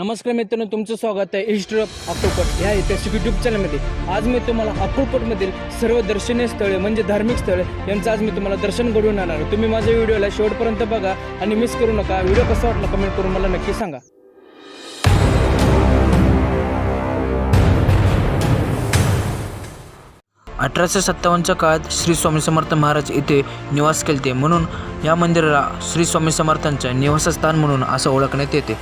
नमस्कार मित्रांनो तुमचं स्वागत आहे हिस्ट्री ऑफ अक्कलकोट ह्या ऐतिहासिक युट्यूब चॅनलमध्ये आज मी तुम्हाला अक्कलकोटमधील सर्व दर्शनीय स्थळे म्हणजे धार्मिक स्थळे यांचं आज मी तुम्हाला दर्शन घडवून आणणार तुम्ही माझ्या व्हिडिओला शेवटपर्यंत बघा आणि मिस करू नका. व्हिडिओ कसा वाटला कमेंट करून मला नक्की सांगा. अठराशे सत्तावन्नच्या काळात श्री स्वामी समर्थ महाराज इथे निवास केलते. म्हणून या मंदिराला श्री स्वामी समर्थांच्या निवासस्थान म्हणून असं ओळखण्यात येते.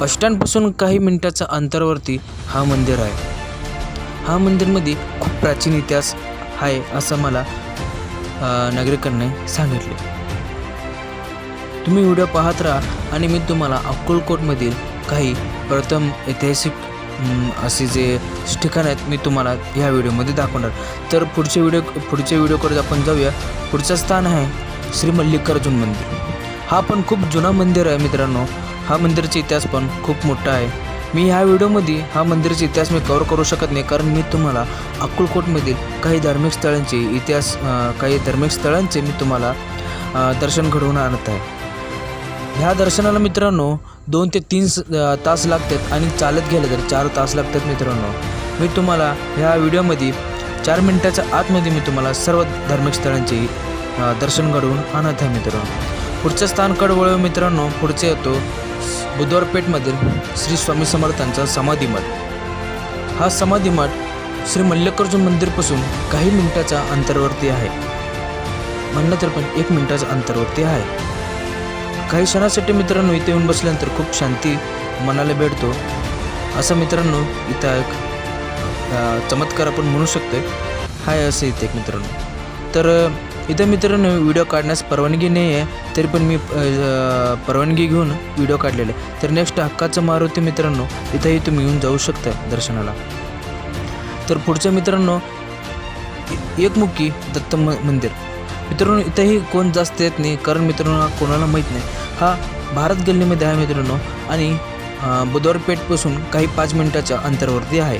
बसस्टँडपासून काही मिनिटाच्या अंतरावरती हा मंदिर आहे. हा मंदिरमध्ये खूप प्राचीन इतिहास आहे असं मला नागरिकांनी सांगितले. तुम्ही व्हिडिओ पाहत राहा आणि मी तुम्हाला अक्कलकोटमधील काही प्रथम ऐतिहासिक असे जे ठिकाण आहेत मी तुम्हाला ह्या व्हिडिओमध्ये दाखवणार. तर पुढच्या व्हिडिओ पुढच्या व्हिडिओकडे आपण जाऊया. पुढचं स्थान आहे श्री मल्लिकार्जुन मंदिर. हा पण खूप जुना मंदिर आहे मित्रांनो. हा मंदिरचा इतिहास पण खूप मोठा आहे. मी ह्या व्हिडिओमध्ये हा मंदिराचा इतिहास मी कवर करू शकत नाही कारण मी तुम्हाला अक्कलकोटमधील काही धार्मिक स्थळांचे इतिहास काही धार्मिक स्थळांचे मी तुम्हाला दर्शन घडवून आणत आहे. ह्या दर्शनाला मित्रांनो दोन ते तीन तास लागतात आणि चालत गेलं तर चार तास लागतात मित्रांनो. मी तुम्हाला ह्या व्हिडिओमध्ये चार मिनटाच्या आतमध्ये मी तुम्हाला सर्व धार्मिक स्थळांचे दर्शन घडवून आणत आहे मित्रांनो. पुढचं स्थानकड वळव मित्रांनो पुढचे येतो बुधवारपेठमधील श्री स्वामी समर्थांचा समाधी मठ. हा समाधी मठ श्री मल्लिकार्जुन मंदिरपासून काही मिनिटाच्या अंतरावरती आहे. म्हणलं तर पण एक मिनिटाच्या अंतरावरती आहे. काही क्षणासाठी मित्रांनो इथे येऊन बसल्यानंतर खूप शांती मनाला भेटतो. असं मित्रांनो इथं एक चमत्कार आपण म्हणू शकतो आहे असं इथे एक मित्रांनो. तर इथं मित्रांनो व्हिडिओ काढण्यास परवानगी नाही आहे तरी पण मी परवानगी घेऊन व्हिडिओ काढलेला आहे. तर नेक्स्ट हक्काचं मारुती मित्रांनो इथंही तुम्ही येऊन जाऊ शकता दर्शनाला. तर पुढच्या मित्रांनो एकमुखी दत्त म मंदिर. मित्रांनो इथंही कोण जास्त येत नाही कारण मित्रांनो कोणाला माहीत नाही. हा भारत गल्लीमध्ये आहे मित्रांनो आणि बुधवार बुधवारपेठपासून काही पाच मिनिटाच्या अंतरावरती आहे.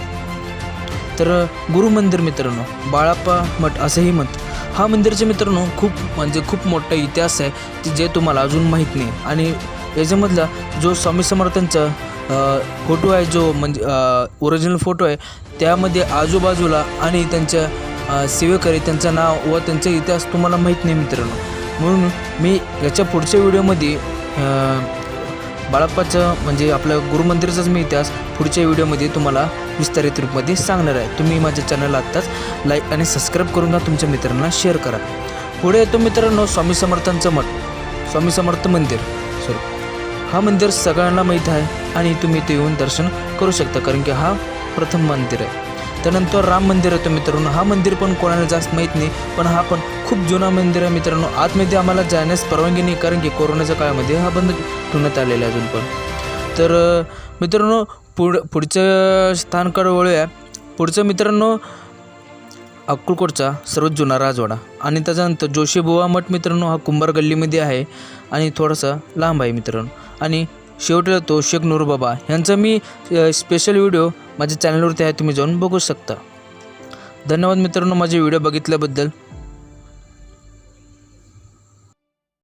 तर गुरु मंदिर मित्रांनो बाळाप्पा मठ असंही मत हा मंदिरचे मित्रांनो खूप म्हणजे खूप मोठा इतिहास आहे की जे तुम्हाला अजून माहीत नाही. आणि याच्यामधला जो स्वामी समर्थांचा फोटो आहे जो म्हणजे ओरिजिनल फोटो आहे त्यामध्ये आजूबाजूला आणि त्यांच्या सेवेकरी त्यांचं नाव व त्यांचा इतिहास तुम्हाला माहीत नाही मित्रांनो. म्हणून मी याच्या पुढच्या व्हिडिओमध्ये बाळाप्पाचं म्हणजे आपलं गुरुमंदिरचाच मी इतिहास पुढच्या व्हिडिओमध्ये तुम्हाला विस्तारित रूपमध्ये सांगणार आहे. तुम्ही माझ्या चॅनलला आत्ताच लाईक आणि सबस्क्राईब करून घ्या. तुमच्या मित्रांना शेअर करा. पुढे येतो मित्रांनो स्वामी समर्थांचं मठ. स्वामी समर्थ मंदिर. सॉरी हा मंदिर सगळ्यांना माहीत आहे आणि तुम्ही ते येऊन दर्शन करू शकता कारण की हा प्रथम मंदिर आहे. त्यानंतर राम मंदिर येतो मित्रांनो. हा मंदिर पण कोणाला जास्त माहीत नाही पण हा पण खूप जुना मंदिर आहे मित्रांनो. आतमध्ये आम्हाला जाण्यास परवानगी नाही कारण की कोरोनाच्या काळामध्ये हा बंद ठेवण्यात आलेला आहे अजून पण. तर मित्रांनो पुढ पुढचं स्थानकडे वळूया पुढचं मित्रांनो अक्कलकोटचा सर्वात जुना राजवाडा. आणि त्याच्यानंतर जोशीबुवा मठ मित्रांनो हा कुंभार गल्लीमध्ये आहे. आणि थोडासा लांब आहे मित्रांनो. आणि शेवटला तो शेख नूरबाबा. यांचा मी स्पेशल व्हिडिओ माझ्या चॅनलवरती आहे तुम्ही जाऊन बघू शकता. धन्यवाद मित्रांनो माझे व्हिडिओ बघितल्याबद्दल.